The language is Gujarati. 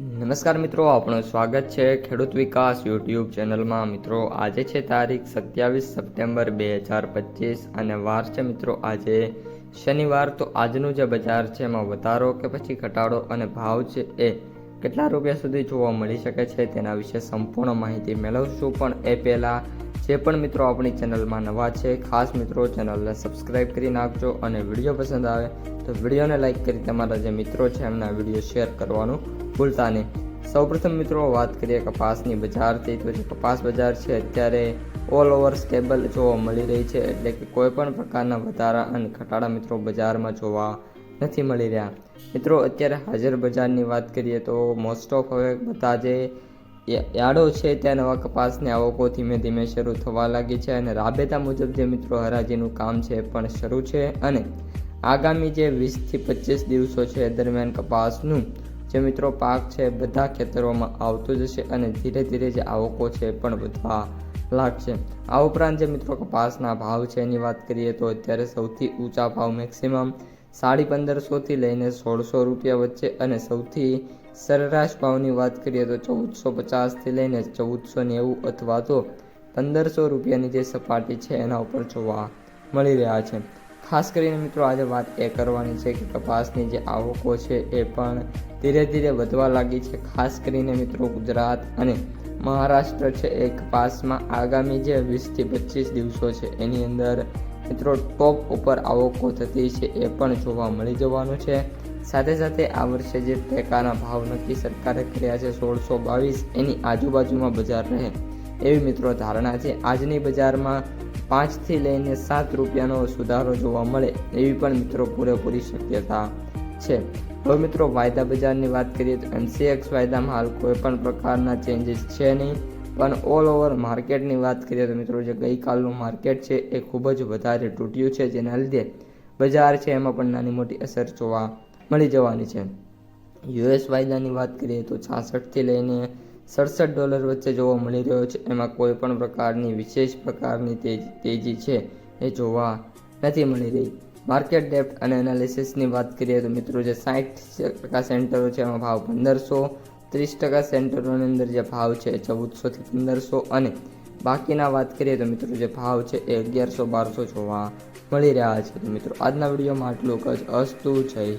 નમસ્કાર મિત્રો આપણું સ્વાગત છે ખેડૂત વિકાસ યુટ્યુબ ચેનલમાં. મિત્રો, આજે છે તારીખ સત્યાવીસ સપ્ટેમ્બર બે હજાર પચીસ અને વાર છે મિત્રો આજે શનિવાર. તો આજનું જે બજાર છે એમાં વધારો કે પછી ઘટાડો અને ભાવ છે એ કેટલા રૂપિયા સુધી જોવા મળી શકે છે તેના વિશે સંપૂર્ણ માહિતી મેળવશું. પણ એ પહેલાં જે પણ મિત્રો આપણી ચેનલમાં નવા છે, ખાસ મિત્રો ચેનલને સબસ્ક્રાઇબ કરી નાખજો અને વીડિયો પસંદ આવે તો વિડીયોને લાઇક કરી તમારા જે મિત્રો છે એમના વીડિયો શેર કરવાનું ભૂલતા નહીં સૌપ્રથમ મિત્રો વાત કરીએ કપાસની બજારથી. તો જે કપાસ બજાર છે, અત્યારે ઓલ ઓવર સ્ટેબલ જોવા મળી રહી છે. એટલે કે કોઈ પણ પ્રકારના વધારા અને ઘટાડા મિત્રો બજારમાં જોવા નથી મળી રહ્યા. મિત્રો, અત્યારે હાજર બજારની વાત કરીએ તો મોસ્ટ ઓફ હવે બધા જે યા- યાર્ડો છે, ત્યાં નવા કપાસની આવકો ધીમે ધીમે શરૂ થવા લાગી છે અને રાબેતા મુજબ જે મિત્રો હરાજીનું કામ છે પણ શરૂ છે. અને આગામી જે વીસથી પચીસ દિવસો છે દરમિયાન કપાસનું જે મિત્રો પાક છે, બધા ખેતરોમાં આવતો જશે અને ધીરે ધીરે જે આવકો છે એ પણ વધવા લાગશે. આ ઉપરાંત જે મિત્રો કપાસના ભાવ છે એની વાત કરીએ તો અત્યારે સૌથી ઊંચા ભાવ મેક્સિમમ સાડી પંદરસોથી લઈને સોળસો રૂપિયા વચ્ચે અને સૌથી સરેરાશ ભાવની વાત કરીએ તો ચૌદસો પચાસથી લઈને ચૌદસો નેવું અથવા તો પંદરસો રૂપિયાની જે સપાટી છે એના ઉપર જોવા મળી રહ્યા છે. ખાસ કરીને મિત્રો આજે વાત એ કરવાની છે કે કપાસની જે આવકો છે એ પણ ધીરે ધીરે વધવા લાગી છે. ખાસ કરીને મિત્રો ગુજરાત અને મહારાષ્ટ્ર છે એ કપાસમાં આગામી જે વીસથી પચીસ દિવસો છે એની અંદર મિત્રો ટોપ ઉપર આવકો થતી છે એ પણ જોવા મળી જવાનું છે. સાથે સાથે આ વર્ષે જે ટેકાના ભાવ નક્કી સરકારે કર્યા છે સોળસો બાવીસ એની આજુબાજુમાં બજાર રહે એવી મિત્રો ધારણા છે. આજની બજારમાં પાંચથી લઈને સાત રૂપિયાનો સુધારો જોવા મળે એવી પણ મિત્રો પૂરેપૂરી શક્યતા છે. હવે મિત્રો વાયદા બજારની વાત કરીએ તો એનસીએક્સ વાયદામાં હાલ કોઈ પણ પ્રકારના ચેન્જીસ છે નહીં. પણ ઓલ ઓવર માર્કેટની વાત કરીએ તો મિત્રો જે ગઈકાલનું માર્કેટ છે એ ખૂબ જ વધારે તૂટ્યું છે, જેના લીધે બજાર છે એમાં પણ નાની મોટી અસર જોવા મળી જવાની છે. યુએસ વાયદાની વાત કરીએ તો છાસઠથી લઈને સડસઠ ડોલર વચ્ચે જોવા મળી રહ્યો છે. એમાં કોઈ પણ પ્રકારની વિશેષ પ્રકારની તેજી છે એ જોવા નથી મળી રહી. માર્કેટ ડેપ્થ અને એનાલિસિસની વાત કરીએ તો મિત્રો જે સાઠ ટકા સેન્ટરો છે એમાં ભાવ પંદરસો, ત્રીસ ટકા સેન્ટરોની અંદર જે ભાવ છે ચૌદસોથી પંદરસો અને બાકીના વાત કરીએ તો મિત્રો જે ભાવ છે એ અગિયારસો બારસો જોવા મળી રહ્યા છે. તો મિત્રો આજના વિડીયોમાં આટલું જ. અસ્તુ, જય